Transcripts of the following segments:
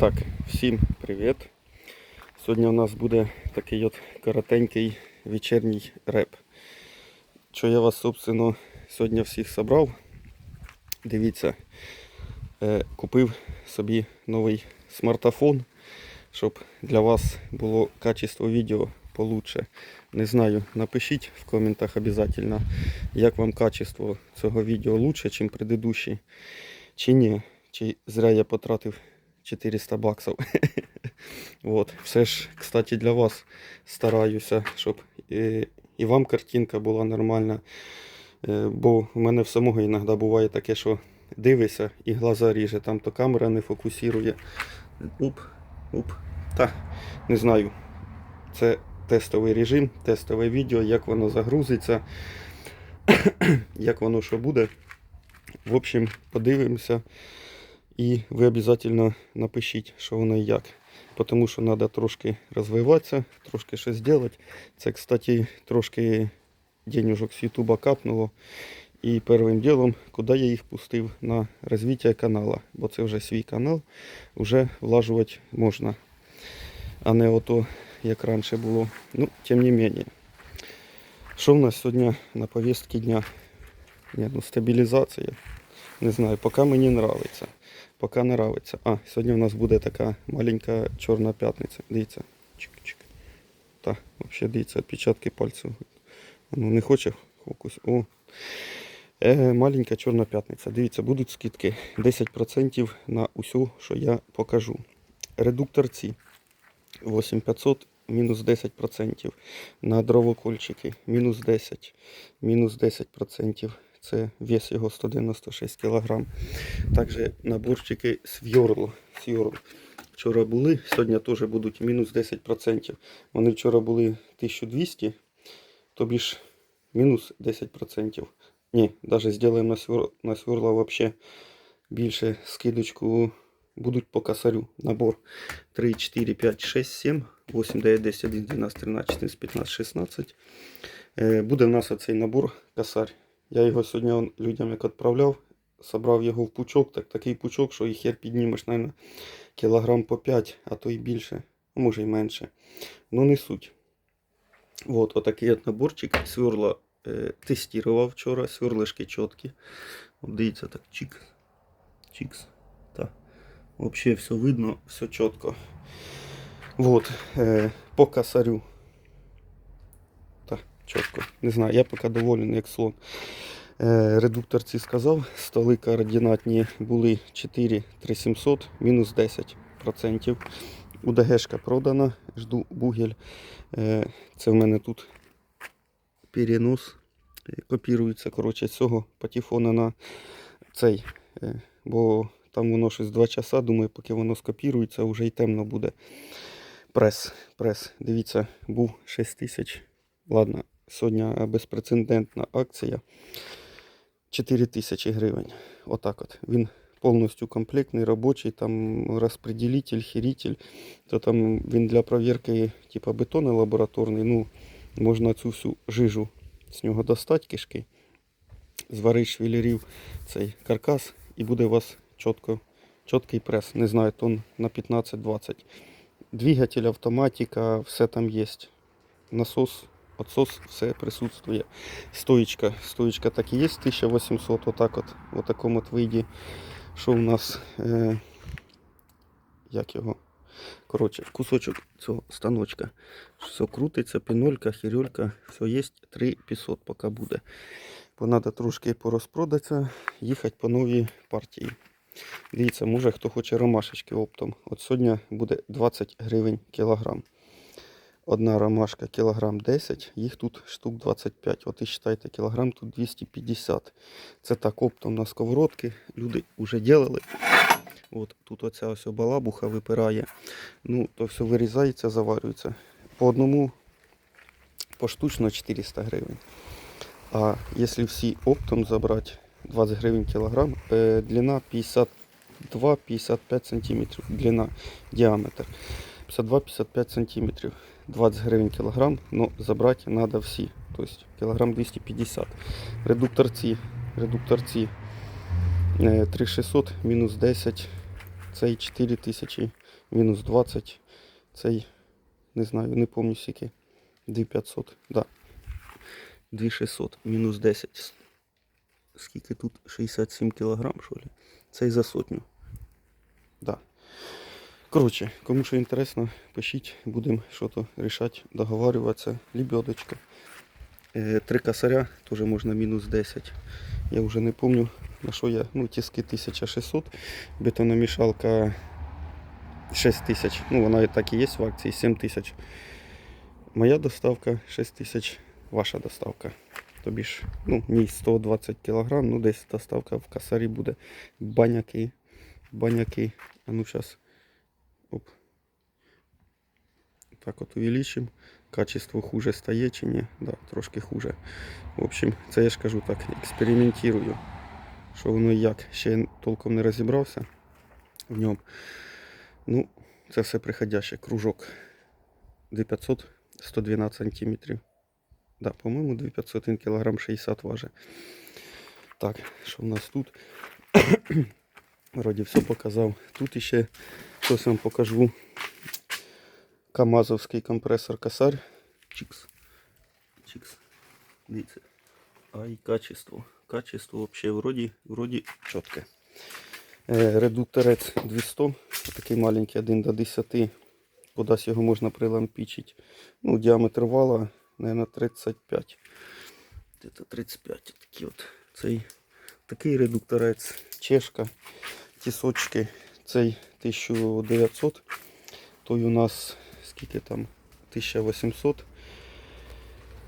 Так, всім привіт. Сьогодні у нас буде такий от коротенький вечірній реп. Що я вас, собственно, сьогодні всіх собрав. Дивіться, е, купив собі новий смартфон, щоб для вас було качество відео получше. Не знаю, напишіть в коментах обязательно, як вам качество цього відео лучше, ніж предыдущий, чи ні. Чи зря я потратив 400 баксів. вот. Все ж, кстати, для вас стараюся, щоб і, і вам картинка була нормальна. Е, Бо в мене в самого іноді буває таке, що дивишся і глаза ріже, там то камера не фокусує. Уп, уп. Та, не знаю. Це тестовий режим, тестове відео, як воно загрузиться, як воно що буде. В общем, подивимося. І ви обов'язково напишіть, що воно і як. Тому що треба трошки розвиватися, трошки щось зробити. Це, кстати, трошки денежок з Ютуба капнуло. І першим ділом, куди я їх пустив на розвиття каналу. Бо це вже свій канал, вже влажувати можна. А не ото, як раніше було. Ну, тим не менше. Що в нас сьогодні на повістці дня? Ні, ну, стабілізація. Не знаю, поки мені подобається. Поки не нравиться. А, сьогодні у нас буде така маленька чорна п'ятниця. Дивіться. Чик-чик. Та, взагалі дивіться, відпечатки пальців. Ну, не хоче фокус. О. Е, маленька чорна п'ятниця. Дивіться, будуть скидки 10% на усю, що я покажу. Редуктор ці 8500 мінус 10%. На дровокольчики мінус 10, мінус 10%. Це вес його 196 кг. Також наборчики Свьорл. Свьорл. Вчора були, сьогодні теж будуть мінус 10%. Вони вчора були 1200, тобі ж мінус 10%. Ні, навіть зробимо на, свер... на вообще більше скидочку. Будуть по косарю. Набор 3, 4, 5, 6, 7, 8, 9, 10, 11, 12, 13, 14, 15, 16. Е, Буде в нас оцей набор косарь. Я його сьогодні людям як відправляв, собрав його в пучок, так такий пучок, що і хер піднімеш, мабуть, кілограм по 5, а то й більше, а може й менше. Ну не суть. Вот, отакий от наборчик. Сверла е, тестував вчора, сверлишки чіткі. От дивіться так, чик, чикс. Та. Взагалі все видно, все чітко. Вот, е, по косарю. Чітко. Не знаю, я поки доволен, як слон. Е, редуктор ці сказав, столи координатні були 4 3700, мінус 10%. УДГшка продана, жду бугель. Е, це в мене тут перенос. Е, Копірується коротше, з цього патефона на цей. Бо там воно щось 2 часа, думаю, поки воно скопірується, вже й темно буде. Прес. прес. Дивіться, був 6 тисяч. Ладно, сьогодні безпрецедентна акція. 4 тисячі гривень. Отак от. Він повністю комплектний, робочий, там розпределитель, хіритель. То там він для провірки типу бетону лабораторний. Ну, можна цю всю жижу з нього достати кишки, зварити швелерів цей каркас і буде у вас чітко, чіткий прес. Не знаю, тонн на 15-20. Двигатель, автоматика, все там є. Насос, отсос, все присутствує. Стоечка, стоечка так і є, 1800, отак от, в такому от виді. Що у нас, е, як його? Коротше, кусочок цього станочка. Все крутиться, пінолька, хірюлька, все є, 3500 поки буде. Бо треба трошки порозпродатися, їхати по новій партії. Дивіться, може хто хоче ромашечки оптом. От сьогодні буде 20 гривень кілограм. Одна ромашка кілограм 10, їх тут штук 25. От і вважайте, кілограм тут 250. Це так оптом на сковородки. Люди вже делали. От тут оця ось балабуха випирає. Ну, то все вирізається, заварюється. По одному поштучно 400 гривень. А якщо всі оптом забрати 20 гривень кілограм, е, длина 52-55 сантиметрів. Длина, діаметр. 52-55 сантиметрів. 20 гривень кілограм, но забрати треба всі. Тобто кілограм 250. Редукторці, редукторці е, 3600 мінус 10 Цей 4 тисячі мінус 20. Цей, не знаю, не пам'ятаю скільки. 2500. Да. 2600 мінус 10. Скільки тут? 67 кілограм, що ли? Цей за сотню. Да. Коротше, кому що інтересно, пишіть, будемо щось рішати, договарюватися. Лебедочка. Е, Три косаря, теж можна мінус 10. Я вже не пам'ятаю, на що я. Ну, тиски 1600, бетономішалка 6000. Ну, вона і так і є в акції 7000. Моя доставка 6000, ваша доставка. Тобі ж, ну, мій 120 кг, ну десь доставка в косарі буде. Баняки, баняки. А ну зараз. Оп. Так от увеличим. Качество хуже стає чи ні? Да, трошки хуже. В общем, це я ж кажу так, експериментую. Що воно і як. Ще толком не розібрався в ньому. Ну, це все приходяще. Кружок 2500, 112 сантиметрів. Да, по-моєму, 2500 він кілограм 60 важить. Так, що в нас тут? Вроді все показав. Тут іще щось вам покажу. Камазовський компресор косарь. Чикс. Чикс. Дивіться. Ай, качество. Качество вообще вроді, вроді чітке. Е, редукторець 200. Такий маленький 1 до 10. Кудись його можна прилампічити. Ну, діаметр вала, мабуть, 35. Где-то 35. Такий от. Цей такий редукторець. Чешка. Тісочки. Цей 1900. Той у нас скільки там 1800.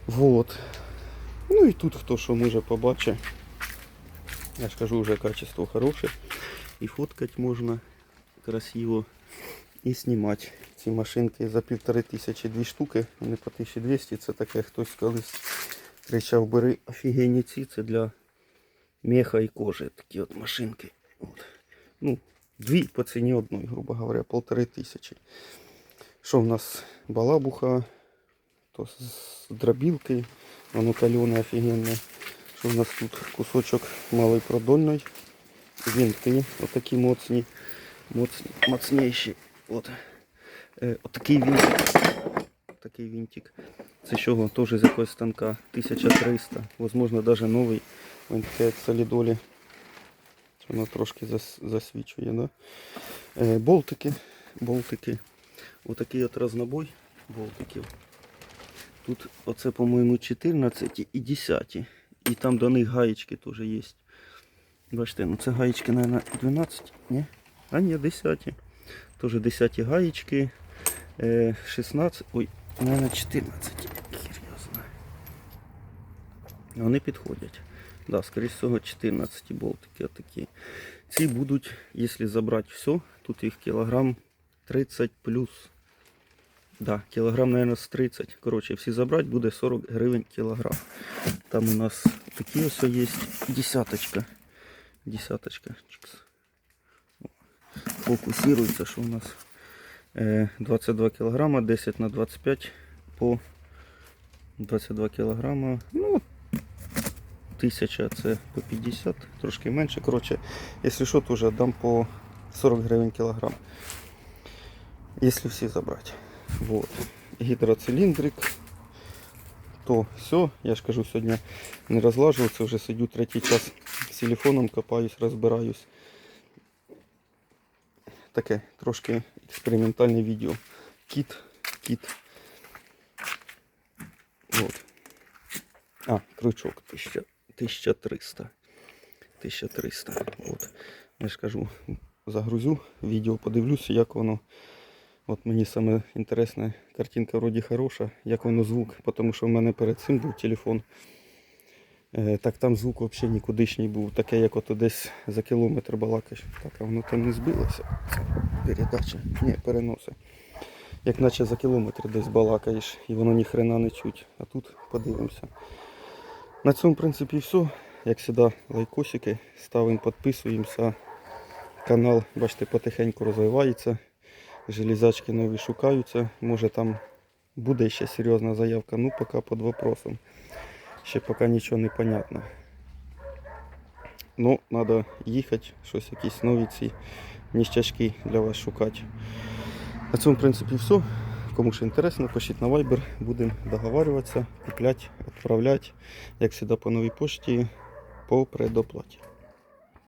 Вот. Ну і тут хто що може побачить. Я ж кажу, вже качество хороше. І фоткати можна красиво. І знімати. Ці машинки за півтори тисячі дві штуки, вони по 1200. Це таке хтось колись кричав, бери офігенні ці, це для меха і кожи. Такі от машинки. От. Ну, дві по ціні одної, грубо говоря, полтори тисячі. Що в нас? Балабуха, то з дробілки, воно кальоне офігенне. Що в нас тут? Кусочок малий продольний. Вінти, отакі моцні, моцні, моцніші. От. Е, отакий вінтик. Такий вінтик. Це чого? Теж з якогось станка. 1300. Возможно, навіть новий. Він солідолі. Воно трошки зас, засвічує, да? Е, болтики. Болтики. Отакий от разнобой болтиків. Тут оце, по-моєму, 14 і 10. І там до них гаєчки теж є. Бачите, ну це гаєчки, мабуть, 12, ні? А ні, 10. Теж 10 гаєчки. Е, 16. Ой, мабуть, 14. Хір я знаю. Вони підходять. Да, скоріше всього 14 болтики отакі. Ці будуть, якщо забрати все, тут їх кілограм 30 плюс. Да, кілограм, наверное, з 30. Коротше, всі забрати буде 40 гривень кілограм. Там у нас такі ось є. Десяточка. Десяточка. Фокусирується, що у нас Е, 22 кілограма, 10 на 25 по 22 кілограма. Ну, тисяча це по 50, трошки менше. Коротше, якщо що, то вже дам по 40 гривень кілограм. Якщо всі забрати. Вот. Гідроциліндрик. То все, я ж кажу, сьогодні не розлажувався, вже сидю третій час з телефоном, копаюсь, розбираюсь. Таке трошки експериментальне відео. Кіт, кіт. Вот. А, крючок 1000, 1300. 1300. От. Я ж кажу, загрузю відео, подивлюся, як воно. От мені саме інтересне, картинка вроді хороша, як воно звук, тому що в мене перед цим був телефон. Е, так там звук взагалі нікудишній був, таке, як ото десь за кілометр балакаєш. Так, а воно там не збилося. Передача. Ні, переноси. Як наче за кілометр десь балакаєш і воно ні хрена не чуть. А тут подивимося. На цьому в принципі все. Як завжди, лайкосики, ставимо, підписуємося. Канал, бачите, потихеньку розвивається. Железячки нові шукаються. Може там буде ще серйозна заявка. Ну поки під вопросом. Ще поки нічого не понятно. Ну, треба їхати, щось якісь нові ці ніщачки для вас шукати. На цьому, в принципі, все. Кому що інтересно, пишіть на Viber, будемо договарюватися, купляти, відправляти, як завжди по новій пошті, по предоплаті.